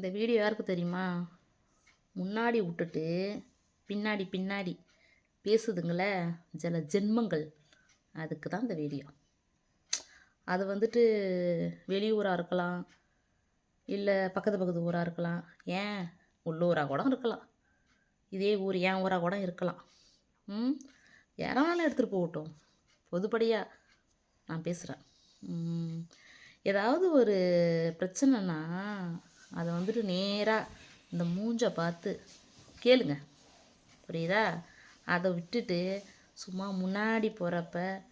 இந்த வீடியோ யாருக்கு தெரியுமா? முன்னாடி விட்டுட்டு பின்னாடி பின்னாடி பேசுதுங்களே சில ஜென்மங்கள். அதுக்கு தான் இந்த வீடியோ அது வந்துட்டு வெளியூராக இருக்கலாம் இல்லை பக்கத்து பக்கத்து ஊராக இருக்கலாம். ஏன்? உள்ளூராக கூட இருக்கலாம். இதே ஊர் என் ஊராக கூட இருக்கலாம். ம்? யாராலும் எடுத்துகிட்டு போகட்டும். பொதுப்படியாக நான் பேசுகிறேன் ஏதாவது ஒரு பிரச்சனைனா அதை வந்துட்டு நேராக இந்த மூஞ்சை பார்த்து கேளுங்க. புரியுதா? அதை விட்டுட்டு சும்மா முன்னாடி போகிறப்ப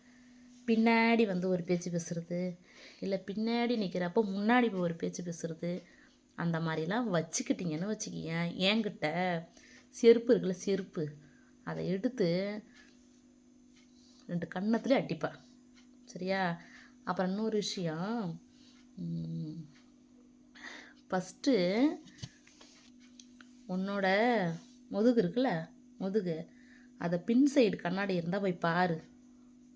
பின்னாடி வந்து ஒரு பேச்சு பேசுகிறது இல்லை பின்னாடி நிற்கிறப்ப முன்னாடி போய் ஒரு பேச்சு பேசுகிறது அந்த மாதிரிலாம் வச்சுக்கிட்டிங்கன்னு வச்சுக்கிங்க. என்கிட்ட செருப்பு இருக்குல்ல செருப்பு. அதை எடுத்து ரெண்டு கன்னத்துலேயே அடிப்பேன். சரியா? அப்புறம் இன்னொரு விஷயம் ஃபஸ்ட்டு உன்னோட முதுகு இருக்குல்ல முதுகு. அதை பின் சைடு கண்ணாடி இருந்தால் போய் பாரு.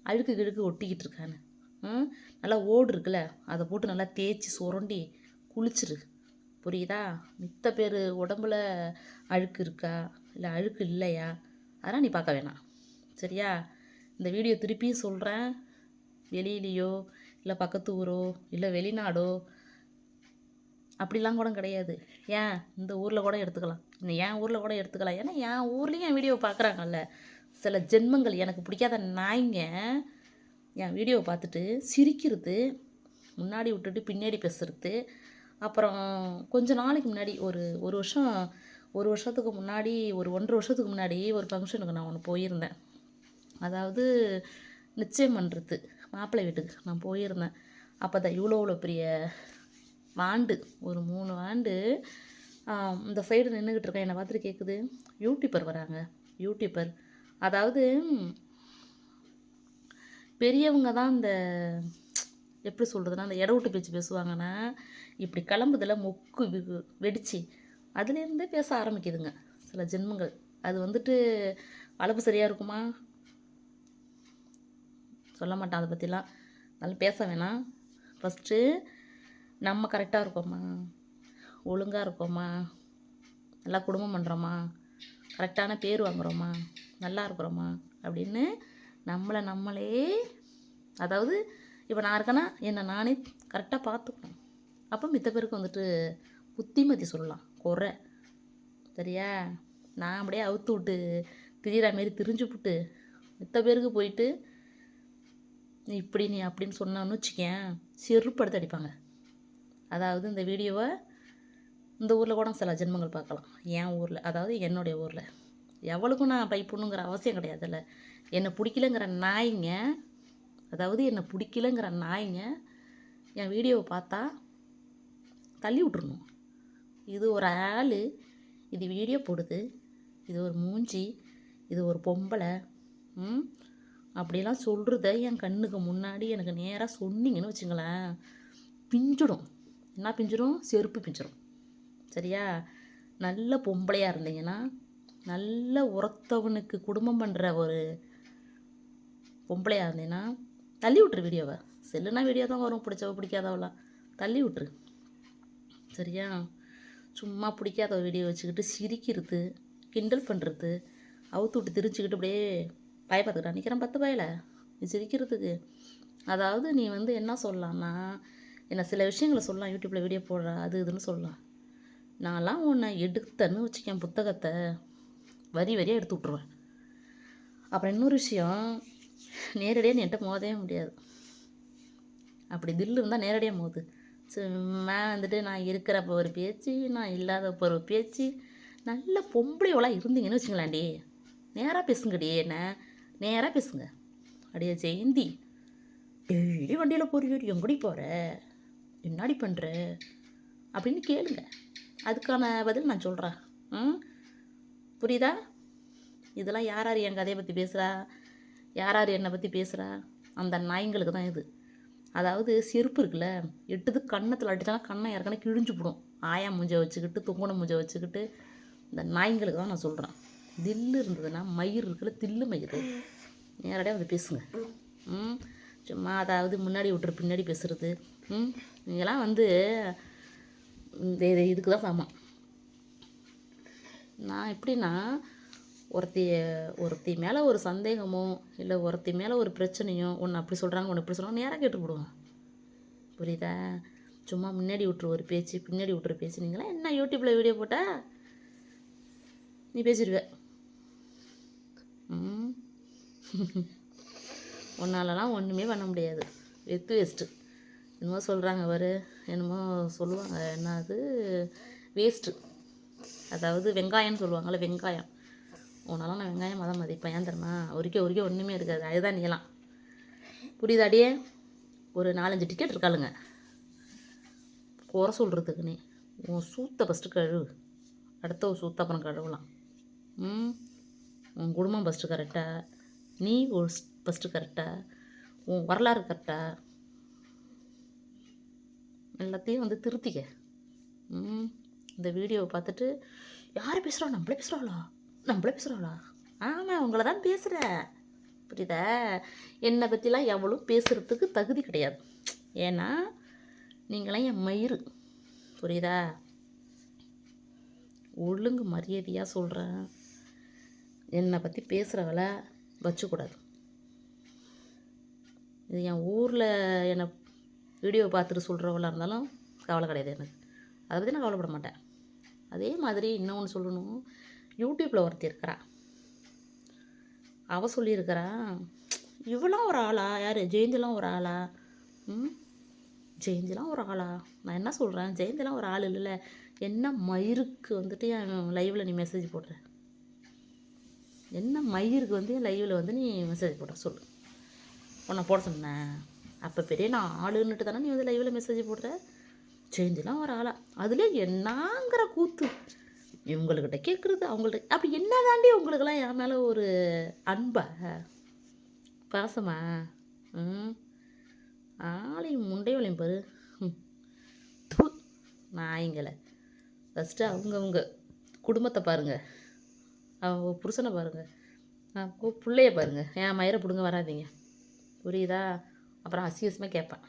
அழுக்கு கிழுக்கு ஒட்டிக்கிட்டு இருக்கான்னு. ம்? நல்லா ஓடு இருக்குல்ல அதை போட்டு நல்லா தேய்ச்சி சுரண்டி குளிச்சிரு. புரியுதா? மித்த பேர் உடம்புல அழுக்கு இருக்கா? இல்லை அழுக்கு இல்லையா? அதெல்லாம் நீ பார்க்க வேணாம். சரியா? இந்த வீடியோ திருப்பியும் சொல்கிறேன் வெளியிலையோ இல்லை பக்கத்து ஊரோ இல்லை வெளிநாடோ அப்படிலாம் கூட கிடையாது. ஏன்? இந்த ஊரில் கூட எடுத்துக்கலாம். இன்னும் என் ஊரில் கூட எடுத்துக்கலாம்? ஏன்னா என் ஊர்லேயும் என் வீடியோ பார்க்குறாங்கல்ல சில ஜென்மங்கள் எனக்கு பிடிக்காத நாய்ங்க என் வீடியோவை பார்த்துட்டு சிரிக்கிறது முன்னாடி விட்டுட்டு பின்னாடி பேசுறது. அப்புறம் கொஞ்ச நாளைக்கு முன்னாடி ஒரு ஒரு வருஷம் ஒரு வருஷத்துக்கு முன்னாடி ஒரு ஒன்றரை வருஷத்துக்கு முன்னாடி ஒரு ஃபங்க்ஷனுக்கு நான் ஒன்று போயிருந்தேன். அதாவது நிச்சயம் பண்ணுறது மாப்பிள்ளை வீட்டுக்கு நான் போயிருந்தேன். அப்போ தான் இவ்வளோ இவ்வளோ பெரிய வாண்டு ஒரு மூணு வாண்டு இந்த சைடு நின்றுக்கிட்டு இருக்கேன். என்னை பார்த்துட்டு கேட்குது யூடியூப்பர் வராங்க. யூடியூப்பர் அதாவது பெரியவங்க தான் இந்த எப்படி சொல்கிறதுனா அந்த இட விட்டு பேச்சு பேசுவாங்கன்னா இப்படி கிளம்புதில் மொக்கு வெடித்து வெடிச்சு அதுலேருந்தே பேச ஆரம்பிக்குதுங்க சில ஜென்மங்கள். அது வந்துட்டு வளர்ப்பு சரியாக இருக்குமா? சொல்ல மாட்டேன் அதை பற்றிலாம் அதனால பேச வேணாம். ஃபஸ்ட்டு நம்ம கரெக்டாக இருக்கோமா ஒழுங்காக இருக்கோமா நல்லா குடும்பம் பண்ணுறோமா கரெக்டான பேர் வாங்குகிறோமா நல்லா இருக்கிறோமா அப்படின்னு நம்மளை நம்மளே அதாவது இப்போ நான் இருக்கேன்னா என்னை நானே கரெக்டாக பார்த்துக்கணும். அப்போ மித்த பேருக்கு வந்துட்டு புத்திமதி சொல்லலாம். குறை. சரியா? நான் அப்படியே அவுத்து விட்டு திரியிற மாரி திரிஞ்சு விட்டு மித்த பேருக்கு போயிட்டு நீ இப்படி நீ அப்படின்னு சொன்னான்னு வச்சுக்கேன் செருப்படுத்து அடிப்பாங்க. அதாவது இந்த வீடியோவை இந்த ஊரில் கூட சில ஜென்மங்கள் பார்க்கலாம். என் ஊரில் அதாவது என்னுடைய ஊரில். எவ்வளவுக்கும் நான் பைப்புணுங்கிற அவசியம் கிடையாதுல்ல. என்னை பிடிக்கலங்கிற நாய்ங்க அதாவது என்னை பிடிக்கலங்கிற நாய்ங்க என் வீடியோவை பார்த்தா தள்ளி விட்ருணும் இது ஒரு ஆள் இது வீடியோ போடுது இது ஒரு மூஞ்சி இது ஒரு பொம்பளை ம்? அப்படிலாம் சொல்கிறத என் கண்ணுக்கு முன்னாடி எனக்கு நேராக சொன்னீங்கன்னு வச்சுங்களேன் பிஞ்சிடும். என்ன பிஞ்சிரும்? செருப்பு பிஞ்சிடும் சரியா? நல்ல பொம்பளையாக இருந்தீங்கன்னா நல்ல உரத்தவனுக்கு குடும்பம் பண்ணுற ஒரு பொம்பளையாக இருந்தீங்கன்னா தள்ளி விட்ரு வீடியோவை. செல்லுனா வீடியோ தான் வரும் பிடிச்சவ பிடிக்காதவளாம் தள்ளி விட்ரு சரியா? சும்மா பிடிக்காத வீடியோ வச்சுக்கிட்டு சிரிக்கிறது கிண்டல் பண்ணுறது அவுத்து விட்டு திரிச்சுக்கிட்டு அப்படியே பயப்பத்துக்கிட்டா நிற்கிறேன் பத்து பயலை. நீ சிரிக்கிறதுக்கு. அதாவது நீ வந்து என்ன சொல்லலாம்னா என்ன சில விஷயங்களை சொல்லலாம். யூடியூப்பில் வீடியோ போடுற அது இதுன்னு சொல்லலாம். நான்லாம் உன்னை எடுத்தேன்னு வச்சுக்கேன் புத்தகத்தை வரி வரியாக எடுத்து விட்ருவேன் அப்புறம் இன்னொரு விஷயம் நேரடியாக நீ என்கிட்ட மோதவே முடியாது. அப்படி தில்லு இருந்தால் நேரடியாக மோது. சும்மா வந்துட்டு நான் இருக்கிறப்ப ஒரு பேச்சு நான் இல்லாதப்போ ஒரு பேச்சு நல்ல பொம்பளையோலாம் இருந்தீங்கன்னு வச்சுங்களேன்டி நேராக பேசுங்கடி என்ன? நேராக பேசுங்க. அப்படியே ஜெயந்தி டெய்லி வண்டியில் போறியோடி எங்கடி போகிற என்னடி பண்ணுற அப்படின்னு கேளுங்க. அதுக்கான பதில் நான் சொல்கிறேன் ம்? புரியுதா? இதெல்லாம் யார் யார் என் கதையை பற்றி பேசுகிறா யார் யார் என்னை பற்றி பேசுகிறா அந்த நாய்ங்களுக்கு தான் இது. அதாவது செருப்பு இருக்குல்ல எட்டுது கன்னத்தில் அடித்தாலும் கண்ணை இறக்கனே கிழிஞ்சு போடும். ஆயா மூஞ்ச வச்சுக்கிட்டு தொங்குன மூஞ்ச வச்சுக்கிட்டு இந்த நாய்ங்களுக்கு தான் நான் சொல்கிறேன் தில்லு இருந்ததுன்னா மயிர் இருக்குல்ல தில்லு மயிர். நேரடியாக வந்து பேசுங்க. ம்? சும்மா அதாவது முன்னாடி விட்டுரு பின்னாடி பேசுகிறது நீங்களாம் வந்து இந்த இது இதுக்கு தான் சாமான். நான் எப்படின்னா ஒருத்தி ஒருத்தி மேலே ஒரு சந்தேகமோ இல்லை ஒருத்தி மேலே ஒரு பிரச்சனையோ ஒன்று அப்படி சொல்கிறாங்க ஒன்று இப்படி சொல்கிறாங்க நேராக கேட்டு புரியுதா? சும்மா முன்னாடி விட்ரு ஒரு பேச்சு பின்னாடி விட்ரு பேச்சு. நீங்களாம் என்ன யூடியூப்பில் வீடியோ போட்டால் நீ பேசிடுவேன் ம். உன்னாலலாம் ஒன்றுமே பண்ண முடியாது. வெத்து வேஸ்ட்டு. என்னமோ சொல்கிறாங்க அவர் என்னமோ சொல்லுவாங்க. என்னது? வேஸ்ட்டு அதாவது வெங்காயம்னு சொல்லுவாங்கள்ல வெங்காயம். உன்னால நான் வெங்காயம் தான் மதிப்பேன். ஏன் தெரியுமா? ஒருக்கே ஒருக்கே ஒன்றுமே இருக்காது. அதுதான் நீலாம் புரியுதாடியே ஒரு நாலஞ்சு டிக்கெட் இருக்காளுங்க. குறை சொல்கிறதுக்கு நீ. உன் சூத்தை ஃபஸ்ட்டு கழுவு அடுத்த ஒரு சூத்த அப்புறம் கழுவலாம். ம்? உன் குடும்பம் ஃபஸ்ட்டு கரெக்டாக நீ ஒரு ஃபஸ்ட்டு கரெக்டாக உன் வரலாறு கரெக்டாக எல்லாத்தையும் வந்து திருத்திக்க. ம் இந்த வீடியோவை பார்த்துட்டு யார் பேசுகிறா நம்மளே பேசுகிறாளா நம்மளே பேசுகிறாளா ஆமாம் உங்களை தான் பேசுகிறேன் புரியுதா? என்னை பற்றிலாம் எவ்வளோ பேசுகிறதுக்கு தகுதி கிடையாது. ஏன்னா நீங்களாம் என் மயிறு. புரியுதா? ஒழுங்கு மரியாதையாக சொல்கிறேன் என்னை பற்றி பேசுகிறவளை வச்சுக்கூடாது. இது என் ஊரில் என்னை வீடியோ பார்த்துட்டு சொல்கிறவளாக இருந்தாலும் கவலை கிடையாது எனக்கு. அதை பற்றி நான் கவலைப்பட மாட்டேன். அதே மாதிரி இன்னொன்று சொல்லணும். யூடியூப்பில் ஒருத்தி இருக்கிறா. அவள் சொல்லியிருக்கிறா இவளாம் ஒரு ஆளா? யார்? ஜெயந்திலாம் ஒரு ஆளா? ம்? ஜெயந்திலாம் ஒரு ஆளா? நான் என்ன சொல்கிறேன் ஜெயந்திலாம் ஒரு ஆள் இல்லைல்ல. என்ன மயிருக்கு வந்துட்டு என் லைவில் நீ மெசேஜ் போடுற? என்ன மயிருக்கு வந்து என் லைவில் வந்து நீ மெசேஜ் போடுற? சொல்லு. உன்னை போட சொன்னேன். அப்போ பெரிய நான் ஆளுன்னுட்டு தானே நீ வந்து லைவில் மெசேஜ் போடுற? சேஞ்சுலாம் ஒரு ஆளா. அதுல என்னங்கிற கூத்து. இவங்கள்கிட்ட கேட்குறது அவங்கள்ட்ட அப்படி என்ன தாண்டி உங்களுக்கெல்லாம் என் மேலே ஒரு அன்பா? பாசமா? ம்? ஆளையும் முண்டையும் பாரு. ம். து நாய்ங்களை. ஃபஸ்ட்டு அவங்கவுங்க குடும்பத்தை பாருங்கள் அவங்க புருஷனை பாருங்கள் பிள்ளைய பாருங்கள் என் மயிரை பிடுங்க வராதீங்க. புரியுதா? அப்புறம் அசிங்கசமாக கேட்பேன்.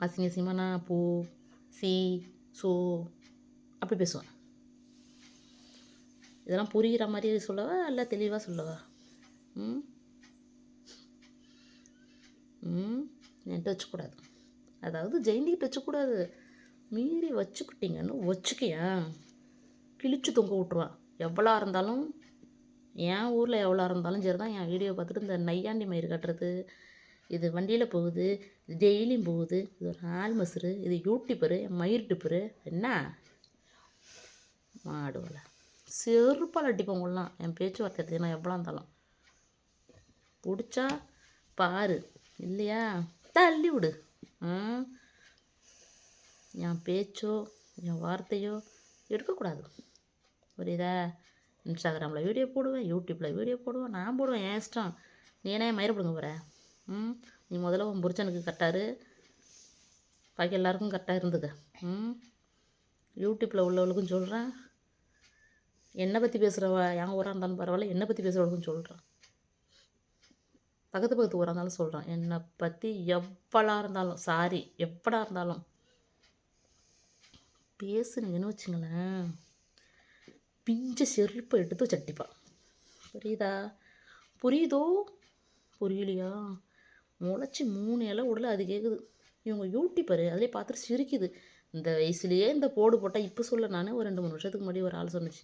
அசிங்க அசிங்கமாக நான் பூ சி சோ அப்படி பேசுவேன். இதெல்லாம் புரிகிற மாதிரி சொல்லவா இல்லை தெளிவாக சொல்லவா? ம்? ம்? என்கிட்ட வச்சுக்கூடாது. அதாவது ஜெயந்திக்கிட்ட வச்சுக்கூடாது. மீறி வச்சுக்கிட்டீங்கன்னு வச்சுக்கியா. கிழிச்சு தொங்க விட்ருவான் எவ்வளோ இருந்தாலும் என் ஊரில் எவ்வளோ இருந்தாலும் சரி தான் என் வீடியோ பார்த்துட்டு இந்த நையாண்டி மயிறு கட்டுறது இது வண்டியில் போகுது இது டெய்லியும் போகுது. இது ஒரு ஆள் மசுறு இது யூடியூப்பரு என் மயிர் டிப்பரு என்ன? மாடுவல செருப்பால் அடிப்போம் உள்ளலாம் என் பேச்சுவார்த்தை நான் எவ்வளோ இருந்தாலும். பிடிச்சா பாரு. இல்லையா? தள்ளி விடு. என் பேச்சோ என் வார்த்தையோ எடுக்கக்கூடாது. புரியுதா? இன்ஸ்டாகிராமில் வீடியோ போடுவேன் யூடியூப்பில் வீடியோ போடுவேன் நான் போடுவேன். என் இஷ்டம். நீ என்ன மயிர பிடுங்க போகிற ம் நீ முதல்ல உன் புருஷனுக்கு கட்டாரு பாக்கி எல்லாருக்கும் கரெக்டாக இருந்துக்க. ம் யூடியூப்பில் உள்ளவளுக்கும் சொல்கிறேன் என்னை பற்றி பேசுகிறவ என் ஊராக இருந்தாலும் பரவாயில்ல என்னை பற்றி பேசுகிறவளுக்கும் சொல்கிறேன் பக்கத்து பக்கத்து ஊராக இருந்தாலும் சொல்கிறேன் என்னை பற்றி எவ்வளோ இருந்தாலும் சாரி எப்படா இருந்தாலும். பேசுனீங்கன்னு வச்சுங்களேன். பிஞ்ச செருப்பை எடுத்து சட்டிப்பான் புரியுதா? புரியுதோ? புரியலையா? முளைச்சி மூணு இலை உடல அது கேட்குது இவங்க யூடியூப்பரு அதிலே பார்த்துட்டு சிரிக்குது. இந்த வயசுலேயே இந்த போடு போட்டால் இப்போ சொல்ல நான் ஒரு ரெண்டு மூணு வருஷத்துக்கு முன்னாடி ஒரு ஆள் சொன்னுச்சு.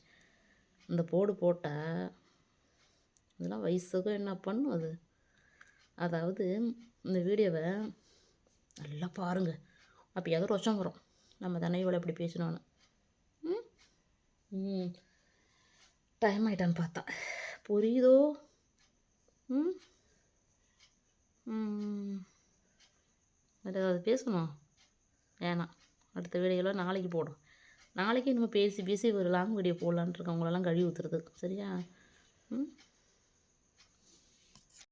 இந்த போடு போட்டால் இதெல்லாம் வயசுக்கும் என்ன பண்ணும் அது? அதாவது இந்த வீடியோவை நல்லா பாருங்கள் அப்போ ஏதோ ரொச்சம் வரும் நம்ம தானே இவ்வளோ இப்படி பேசினோன்னு. ம்? டைம் ஆகிட்டான்னு பார்த்தா. புரியுதோ ம் ம் வேறு ஏதாவது பேசணும். வேணாம். அடுத்த வீடியோவில் நாளைக்கு போடும் நாளைக்கு நம்ம பேசி பேசி ஒரு லாங் வீடியோ போடலான்ட்டு இருக்கோம். உங்களெல்லாம் கழுவி ஊற்றுறது சரியா? ம்?